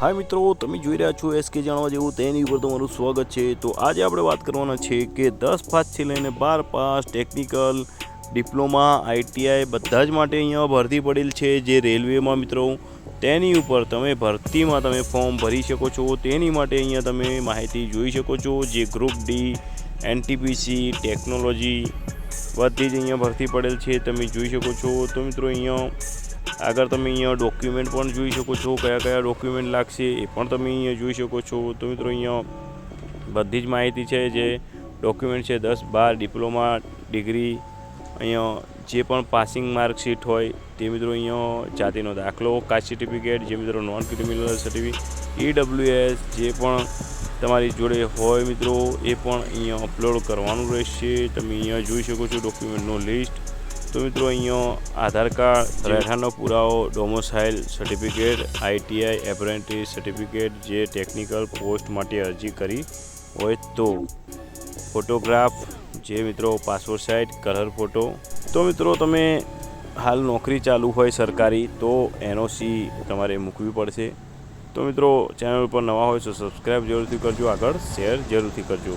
હા મિત્રો, તમે જોઈ રહ્યા છો એસકે જાણવા જેવું તેની ઉપર તમારું સ્વાગત છે. તો આજે આપણે વાત કરવાના છે કે દસ પાસથી લઈને બાર પાસ ટેકનિકલ ડિપ્લોમા આઈટીઆઈ બધા જ માટે અહીંયા ભરતી પડેલ છે જે રેલવેમાં મિત્રો. તેની ઉપર તમે ભરતીમાં તમે ફોર્મ ભરી શકો છો. તેની માટે અહીંયા તમે માહિતી જોઈ શકો છો જે ગ્રુપ ડી એનટીપીસી ટેકનોલોજી બધી જ અહીંયા ભરતી પડેલ છે. તમે જોઈ શકો છો તો મિત્રો અહીંયા આગળ તમે અહીંયા ડોક્યુમેન્ટ પણ જોઈ શકો છો, કયા કયા ડોક્યુમેન્ટ લાગશે એ પણ તમે અહીંયા જોઈ શકો છો. તો મિત્રો અહીંયા બધી જ માહિતી છે જે ડોક્યુમેન્ટ છે, દસ, બાર ડિપ્લોમા ડિગ્રી અહીંયા જે પણ પાસિંગ માર્કશીટ હોય તે મિત્રો અહીંયા જાતિનો દાખલો કાસ્ટ સર્ટિફિકેટ જે મિત્રો નોન ક્રિમિનલ સર્ટિફિકેટ ઈડબ્લ્યુએસ જે પણ તમારી જોડે હોય મિત્રો, એ પણ અહીંયા અપલોડ કરવાનું રહેશે. તમે અહીંયા જોઈ શકો છો ડોક્યુમેન્ટનો લિસ્ટ તો મિત્રો અહીંયા આધાર કાર્ડ રહેઠાણનો પુરાવો domicile certificate ITI apprentice certificate જે ટેકનિકલ પોસ્ટ માટે અરજી કરી હોય તો ફોટોગ્રાફ જે મિત્રો પાસપોર્ટ સાઇઝ કલર ફોટો તો મિત્રો તમે હાલ નોકરી ચાલુ હોય સરકારી તો એનઓસી તમારે મૂકવી પડશે. તો મિત્રો ચેનલ પર નવા હોય તો સબસ્ક્રાઈબ જરૂરથી કરજો આગળ શેર જરૂરથી કરજો.